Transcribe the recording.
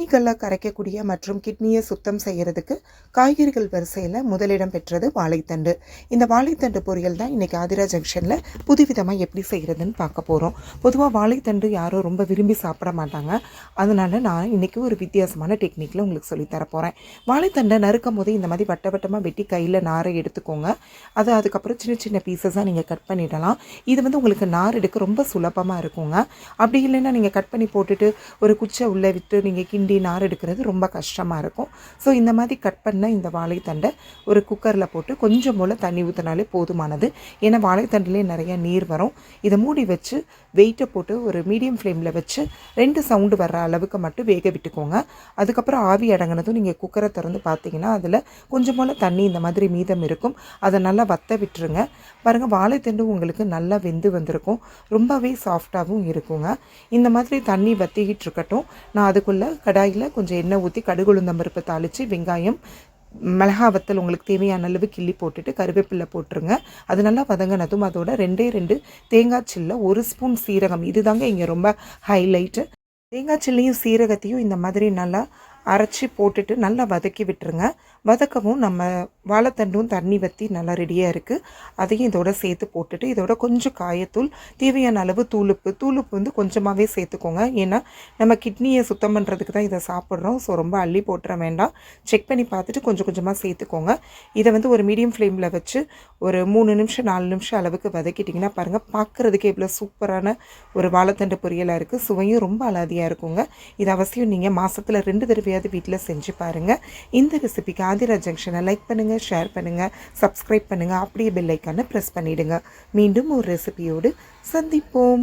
கிட்னிகளில் கரைக்கக்கூடிய மற்றும் கிட்னியை சுத்தம் செய்கிறதுக்கு காய்கறிகள் வரிசையில் முதலிடம் பெற்றது வாழைத்தண்டு. இந்த வாழைத்தண்டு பொரியல் தான் இன்றைக்கி ஆதிரா ஜங்ஷனில் புதுவிதமாக எப்படி செய்கிறதுன்னு பார்க்க போகிறோம் பொதுவாக வாழைத்தண்டு யாரும் ரொம்ப விரும்பி சாப்பிட மாட்டாங்க. அதனால் நான் இன்றைக்கி ஒரு வித்தியாசமான டெக்னிக்கில் உங்களுக்கு சொல்லித் போகிறேன் வாழைத்தண்டை நறுக்கும் போது இந்த மாதிரி வட்ட வட்டமாக வெட்டி கையில் நாரை எடுத்துக்கோங்க. அதை அதுக்கப்புறம் சின்ன சின்ன பீசஸாக நீங்கள் கட் பண்ணிடலாம். இது வந்து உங்களுக்கு நார் எடுக்க ரொம்ப சுலபமாக இருக்குங்க. அப்படி இல்லைன்னா நீங்கள் கட் பண்ணி போட்டுட்டு ஒரு குச்சை உள்ளே விட்டு நீங்கள் கிண்டி நார் எடுக்கிறது ரொம்ப கஷ்டமாக இருக்கும். ஸோ இந்த மாதிரி கட் பண்ண இந்த வாழைத்தண்டை ஒரு குக்கரில் போட்டு கொஞ்சம் போல் தண்ணி ஊற்றினாலே போதுமானது. ஏன்னா வாழைத்தண்டுலேயே நிறைய நீர் வரும். இதை மூடி வச்சு வெயிட்டை போட்டு ஒரு மீடியம் ஃப்ளேமில் வச்சு ரெண்டு சவுண்டு வர்ற அளவுக்கு மட்டும் வேக விட்டுக்கோங்க. அதுக்கப்புறம் ஆவி அடங்கினதும் நீங்கள் குக்கரை திறந்து பார்த்தீங்கன்னா அதில் கொஞ்சம் போல் தண்ணி இந்த மாதிரி மீதம் இருக்கும். அதை நல்லா வத்த விட்டுருங்க. பாருங்கள் வாழைத்தண்டு உங்களுக்கு நல்லா வெந்து வந்திருக்கும். ரொம்பவே சாஃப்டாகவும் இருக்குங்க. இந்த மாதிரி தண்ணி வத்திக்கிட்டு இருக்கட்டும். நான் அதுக்குள்ளே கடாயில் கொஞ்சம் எண்ணெய் ஊற்றி கடுகு பருப்பு தாளித்து வெங்காயம் மிளகா வத்தல் உங்களுக்கு தேவையான அளவு கிள்ளி போட்டுட்டு கருவேப்பிலை போட்டுருங்க. அது நல்லா வதங்கினதும் அதோட ரெண்டே ரெண்டு தேங்காய் சில்ல ஒரு ஸ்பூன் சீரகம். இதுதாங்க இங்கே ரொம்ப ஹைலைட்டு தேங்காய் சில்லையும் சீரகத்தையும் இந்த மாதிரி நல்லா அரைச்சி போட்டுட்டு நல்லா வதக்கி விட்டுருங்க. வதக்கவும் நம்ம வாழைத்தண்டும் தண்ணி வற்றி நல்லா ரெடியாக இருக்குது அதையும் இதோட சேர்த்து போட்டுட்டு இதோட கொஞ்சம் காயத்தூள் தேவையான அளவு தூளுப்பு. தூளுப்பு வந்து கொஞ்சமாகவே சேர்த்துக்கோங்க. ஏன்னா நம்ம கிட்னியை சுத்தம் பண்ணுறதுக்கு தான் இதை சாப்பிட்றோம். ஸோ ரொம்ப அள்ளி போட்டுற வேண்டாம். செக் பண்ணி பார்த்துட்டு கொஞ்சம் கொஞ்சமாக சேர்த்துக்கோங்க. இதை வந்து ஒரு மீடியம் ஃப்ளேமில் வச்சு ஒரு மூணு நிமிஷம் நாலு நிமிஷம் அளவுக்கு வதக்கிட்டிங்கன்னா பாருங்கள் பார்க்குறதுக்கு இவ்வளோ சூப்பரான ஒரு வாழைத்தண்டு பொரியலாக இருக்குது சுவையும் ரொம்ப அலாதியாக இருக்குங்க. இது அவசியம் நீங்கள் மாதத்தில் ரெண்டு தடவையாவது வீட்டில் செஞ்சு பாருங்கள் இந்த ரெசிபிக்கு ஆதிரா ஜங்ஷனை லைக் பண்ணுங்கள் ஷேர் பண்ணுங்கள் சப்ஸ்கிரைப் பண்ணுங்கள் அப்படியே பெல்லைக்கான ப்ரெஸ் பண்ணிவிடுங்க மீண்டும் ஒரு ரெசிபியோடு சந்திப்போம்.